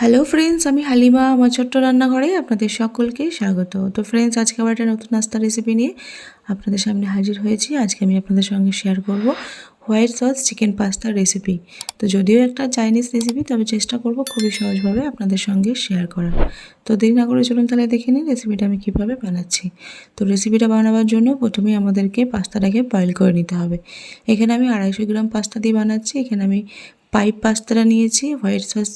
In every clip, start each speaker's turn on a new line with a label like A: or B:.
A: Hello friends আমি হালিমা, আমার ছোট্ট রান্নাঘরে আপনাদের সকলকে স্বাগত। তো ফ্রেন্ডস আজকে আবার একটা নতুন নাস্তার রেসিপি নিয়ে আপনাদের সামনে হাজির হয়েছি। আজকে আমি আপনাদের সঙ্গে শেয়ার করব হোয়াইট সস চিকেন পাস্তার রেসিপি তো যদিও একটা চাইনিজ রেসিপি তবে চেষ্টা করব খুবই সহজভাবে আপনাদের সঙ্গে শেয়ার করার। তো দেরি না করে চলুন তাহলে দেখে নিন রেসিপিটা আমি কীভাবে বানাচ্ছি। তো রেসিপিটা বানাবার জন্য প্রথমেই আমাদেরকে পাস্তাটাকে বয়েল করে নিতে হবে। এখানে আমি আড়াইশো গ্রাম পাস্তা দিয়ে বানাচ্ছি। এখানে আমি পাইপ পাস্তাটা নিয়েছি। হোয়াইট সস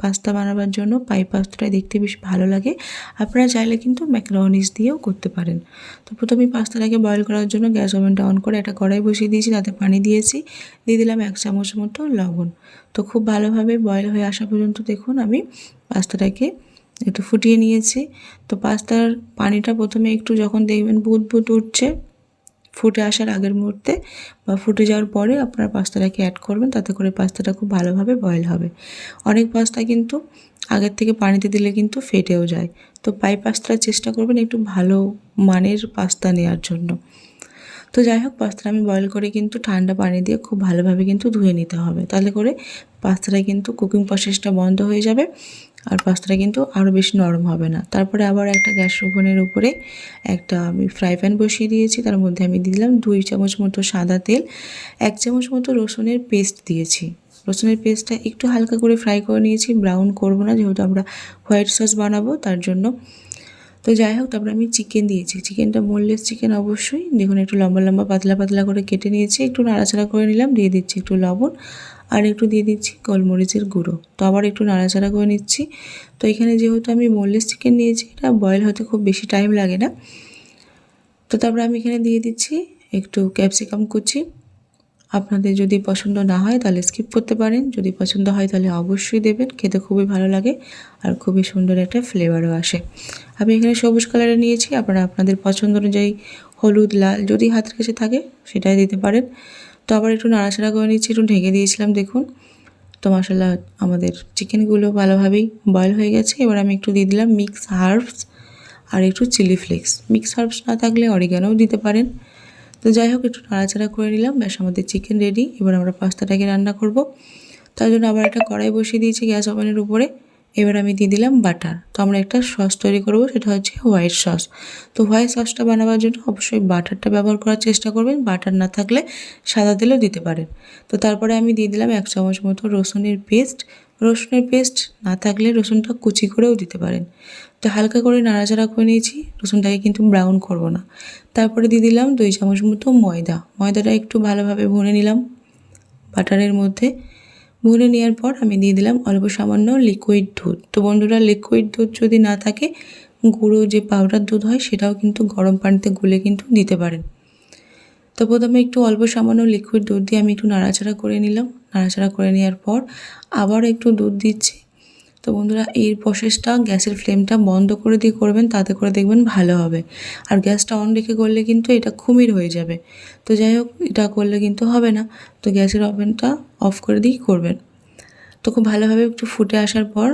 A: পাস্তা বানাবার জন্য পাই পাস্তাটা দেখতে বেশ ভালো লাগে। আপনারা চাইলে কিন্তু ম্যাকরনিস দিয়েও করতে পারেন। তো প্রথমে পাস্তাটাকে বয়েল করার জন্য গ্যাস ওভেনটা অন করে একটা কড়াই বসিয়ে দিয়েছি, তাতে পানি দিয়েছি। দিয়ে দিলাম এক চামচ মতো লবণ। তো খুব ভালোভাবে বয়েল হয়ে আসা পর্যন্ত দেখুন আমি পাস্তাটাকে একটু ফুটিয়ে নিয়েছি। তো পাস্তার পানিটা প্রথমে একটু যখন দেখবেন বুদ বুদ উঠছে ফুটে আসার আগের মুহূর্তে বা ফুটে যাওয়ার পরে আপনারা পাস্তাটাকে অ্যাড করবেন, তাতে করে পাস্তাটা খুব ভালোভাবে বয়েল হবে। অনেক পাস্তা কিন্তু আগের থেকে পানিতে দিলে কিন্তু ফেটেও যায়। তো পাই পাস্তার চেষ্টা করবেন একটু ভালো মানের পাস্তা নেওয়ার জন্য। তো যাই হোক, পাস্তাটা আমি বয়েল করে কিন্তু ঠান্ডা পানি দিয়ে খুব ভালোভাবে কিন্তু ধুয়ে নিতে হবে। তাহলে করে পাস্তাটা কিন্তু কুকিং প্রসেসটা বন্ধ হয়ে যাবে। আর পাস্তাটা কিন্তু আরও বেশি নরম হবে না। তারপরে আবার একটা গ্যাস ওভেনের উপরে একটা আমি ফ্রাই প্যান বসিয়ে দিয়েছি। তার মধ্যে আমি দিয়ে দিলাম দুই চামচ মতো সাদা তেল, এক চামচ মতো রসুনের পেস্ট দিয়েছি। রসুনের পেস্টটা একটু হালকা করে ফ্রাই করে নিয়েছি, ব্রাউন করব না যেহেতু আমরা হোয়াইট সস বানাবো তার জন্য। তো যাই হোক, তারপরে আমি চিকেন দিয়েছি। চিকেনটা বোনলেস চিকেন অবশ্যই। দেখুন, একটু লম্বা লম্বা, পাতলা পাতলা করে কেটে নিয়েছি। একটু নাড়াচাড়া করে নিলাম, দিয়ে দিচ্ছি একটু লবণ। আর একটু দিয়ে দিচ্ছি গোলমরিচের গুঁড়ো। তো আবার একটু নাড়াচাড়া করে নিচ্ছি। তো এখানে যেহেতু আমি বোনলেস চিকেন নিয়েছি, এটা বয়েল হতে খুব বেশি টাইম লাগে না। তো তারপরে আমি এখানে দিয়ে দিচ্ছি একটু ক্যাপসিকাম কুচি। আপনাদের যদি পছন্দ না হয় তাহলে স্কিপ করতে পারেন। যদি পছন্দ হয় তাহলে অবশ্যই দেবেন। খেতে খুবই ভালো লাগে আর খুবই সুন্দর একটা ফ্লেভারও আসে। আমি এখানে সবুজ কালারে নিয়েছি। আপনারা আপনাদের পছন্দ অনুযায়ী হলুদ, লাল যদি হাতের কাছে থাকে সেটাই দিতে পারেন। তো আবার একটু নাড়াচাড়া করে নিচ্ছি, একটু ঢেকে দিয়েছিলাম, দেখুন। তো মশলা আমাদের চিকেনগুলো ভালোভাবেই বয়েল হয়ে গেছে। এবার আমি একটু দিয়ে দিলাম মিক্স হার্বস আর একটু চিলি ফ্লেক্স মিক্স হার্বস না থাকলে অরিগানোও দিতে পারেন। তো যাই হোক, একটু নাড়াচাড়া করে নিলাম, ব্যাস আমাদের চিকেন রেডি এবার আমরা পাস্তাটাকে রান্না করব। তার জন্য আবার একটা কড়াই বসিয়ে দিয়েছি গ্যাস ওভেনের উপরে। এবার আমি দিয়ে দিলাম বাটার। তো আমরা একটা সস তৈরি করব, সেটা হচ্ছে হোয়াইট সস। তো হোয়াইট সসটা বানাবার জন্য অবশ্যই বাটারটা ব্যবহার করার চেষ্টা করবেন। বাটার না থাকলে সাদা তেলও দিতে পারেন। তো তারপরে আমি দিয়ে দিলাম এক চামচ মতো রসুনের পেস্ট। রসুনের পেস্ট না থাকলে রসুনটা কুচি করেও দিতে পারেন। তো হালকা করে নাড়াচাড়া করে নিয়েছি। রসুনটাকে কিন্তু ব্রাউন করব না। তারপরে দিয়ে দিলাম দুই চামচ মতো ময়দা। ময়দাটা একটু ভালোভাবে ভুনে নিলাম বাটারের মধ্যে। ভুনে নেওয়ার পর আমি দিয়ে দিলাম অল্প সামান্য লিকুইড দুধ। তো বন্ধুরা লিকুইড দুধ যদি না থাকে, গুঁড়ো যে পাউডার দুধ হয়, সেটাও কিন্তু গরম পানিতে গুলে কিন্তু দিতে পারেন। তো প্রথমে একটু অল্প সামান্য লিকুইড দুধ দিয়ে আমি একটু নাড়াচাড়া করে নিলাম। নাড়াচাড়া করে নেওয়ার পর আবার একটু দুধ দিচ্ছি। তো বন্ধুরা, এই প্রসেসটা গ্যাসের ফ্লেমটা বন্ধ করে দিয়ে করবেন, তাতে করে দেখবেন ভালো হবে। আর গ্যাসটা অন রেখে করলে কিন্তু এটা খুমির হয়ে যাবে। তো যাই হোক, এটা করলে কিন্তু হবে না। তো গ্যাসের ওভেনটা অফ করে দিয়েই করবেন। তো খুব ভালোভাবে একটু ফুটে আসার পর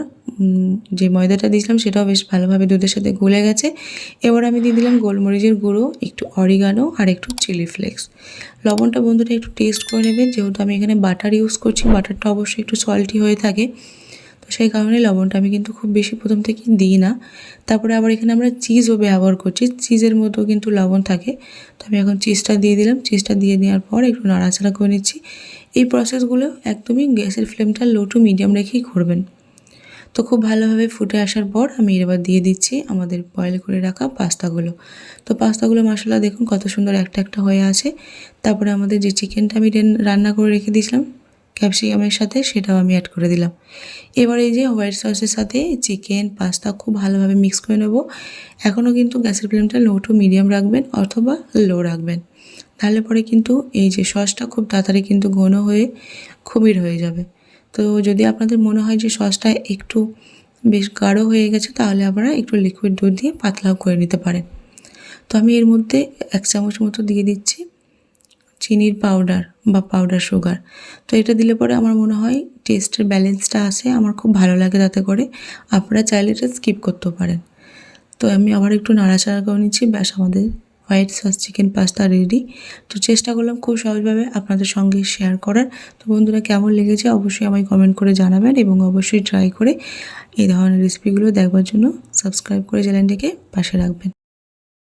A: যে ময়দাটা দিয়েছিলাম, সেটাও বেশ ভালোভাবে দুধের সাথে গলে গেছে। এবার আমি দিয়ে দিলাম গোলমরিচের গুঁড়ো, একটু অরিগানো আর একটু চিলি ফ্লেক্স লবণটা বন্ধুটা একটু টেস্ট করে নেবেন। যেহেতু আমি এখানে বাটার ইউজ করছি বাটারটা অবশ্যই একটু সল্টি হয়ে থাকে। তো সেই কারণে লবণটা আমি কিন্তু খুব বেশি প্রথম থেকেই দিই না। তারপরে আবার এখানে আমরা চিজও ব্যবহার করছি। চিজের মতো কিন্তু লবণ থাকে। তো আমি এখন চিজটা দিয়ে দিলাম। চিজটা দিয়ে দেওয়ার পর একটু নাড়াচাড়া করে নিচ্ছি। এই প্রসেসগুলো একদমই গ্যাসের ফ্লেমটা লো টু মিডিয়াম রেখেই করবেন। তো খুব ভালোভাবে ফুটে আসার পর আমি এবার দিয়ে দিচ্ছি আমাদের বয়েল করে রাখা পাস্তাগুলো। তো পাস্তাগুলো মশলা দেখুন কত সুন্দর একটা একটা হয়ে আছে। তারপরে আমাদের যে চিকেনটা আমি রান্না করে রেখে দিয়েছিলাম ক্যাপসিকামের সাথে সেটাও আমি অ্যাড করে দিলাম। এবার এই যে হোয়াইট সসের সাথে চিকেন পাস্তা খুব ভালোভাবে মিক্স করে নেব। এখনও কিন্তু গ্যাসের ফ্লেমটা লো টু মিডিয়াম রাখবেন অথবা লো রাখবেন। তাহলে পরে কিন্তু এই যে সসটা খুব তাড়াতাড়ি কিন্তু ঘন হয়ে খুমির হয়ে যাবে। তো যদি আপনাদের মনে হয় যে সসটা একটু বেশ গাঢ় হয়ে গেছে, তাহলে আপনারা একটু লিকুইড দুধ দিয়ে পাতলাও করে নিতে পারেন। তো আমি এর মধ্যে এক চামচ মতো দিয়ে দিচ্ছি চিনির পাউডার বা পাউডার সুগার তো এটা দিলে পরে আমার মনে হয় টেস্টের ব্যালেন্সটা আসে আমার খুব ভালো লাগে তাতে করে। আপনারা চাইলে এটা স্কিপ করতেও পারেন। তো আমি আবার একটু নাড়াচাড়া করে নিচ্ছি, ব্যাস আমাদের white sauce chicken pasta ready তো চেষ্টা করলাম খুব সহজভাবে আপনাদের সঙ্গে শেয়ার করার। তো বন্ধুরা কেমন লেগেছে অবশ্যই আমায় কমেন্ট করে জানাবেন এবং অবশ্যই ট্রাই করে এই ধরনের রেসিপিগুলো দেখবার জন্য সাবস্ক্রাইব করে চ্যানেলটিকে পাশে রাখবেন।